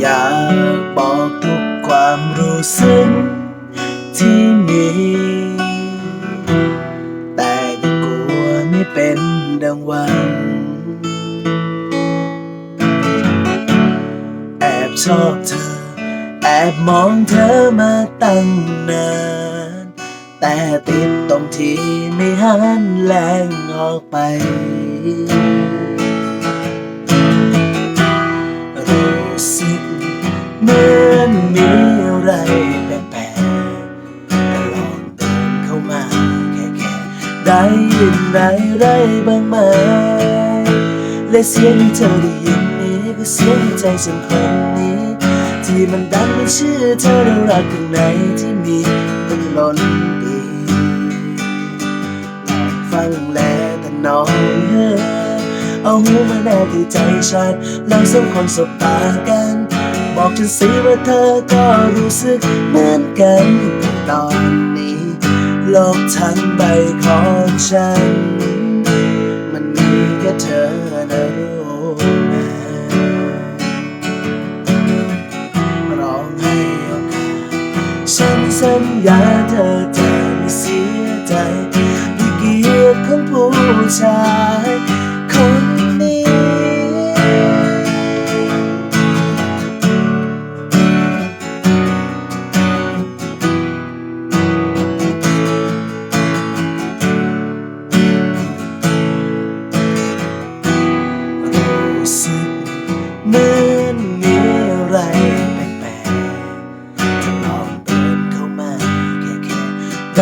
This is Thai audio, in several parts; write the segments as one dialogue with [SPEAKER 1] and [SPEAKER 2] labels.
[SPEAKER 1] อยากบอกทุกความรู้สึกที่มี แต่กลัวไม่เป็นดังวัน แอบชอบเธอ แอบมองเธอมาตั้งนาน แต่ติดตรงที่ไม่หันแรงออกไป สึกเหมือนมีอะไรแปลกๆแต่ลองเดินเข้ามาแค่แค่ได้ยินได้ไรบ้างไหมและเสียงที่เธอได้ยินนี้ก็เสียงที่ใจฉันคนนี้ ที่มันดังเป็นชื่อเธอในรักข้างในที่มีมันล้นปีลองฟังแลแต่น้อง เอาหูมาแนบที่ใจฉันแล้วสองคนสบตากัน บอกฉันสิว่าเธอก็รู้สึกเหมือนกันตอนนี้ โลกทั้งใบของฉัน มันมีแค่เธอนะรู้ไหมร้องให้โอกาสฉันสัญญาเธอจะไม่เสียใจด้วยเกียรติของผู้ชาย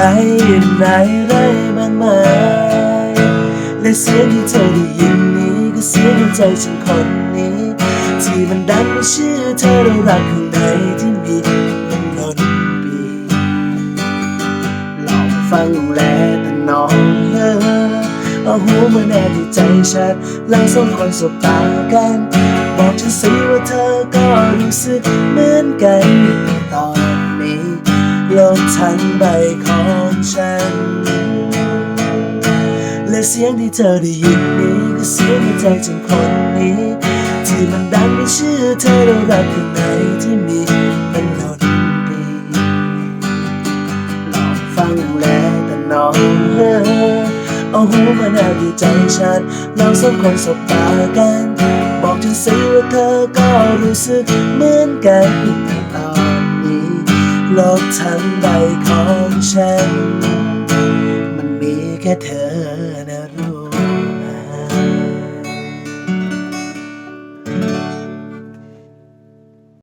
[SPEAKER 1] ได้ยินไหนไรบ้างไหมและเสียงที่เธอได้ยินนี้ก็เสียงในใจฉันคนนี้ ที่มันดังชื่อเธอเรารักข้างในที่มีมันล้นปีลองฟังแลแต่น้องเออเอาหูมาแนบที่ใจฉันแล้วสองคนสบตากัน บอกฉันสิว่าเธอก็รู้สึกเหมือนกัน ใบของฉัน และเสียงที่เธอได้ยินนี้ก็เสียงในใจฉันคนนี้ ที่มันดังเป็นชื่อเธอเรารักข้างในที่มีมันล้นปีลองฟังแลแต่น้องเออเอาหูมาแนบที่ใจฉันเราสองคนสบตากัน บอกฉันสิว่าเธอก็รู้สึกเหมือนกัน โลกทั้งใบของฉัน มันมีแค่เธอ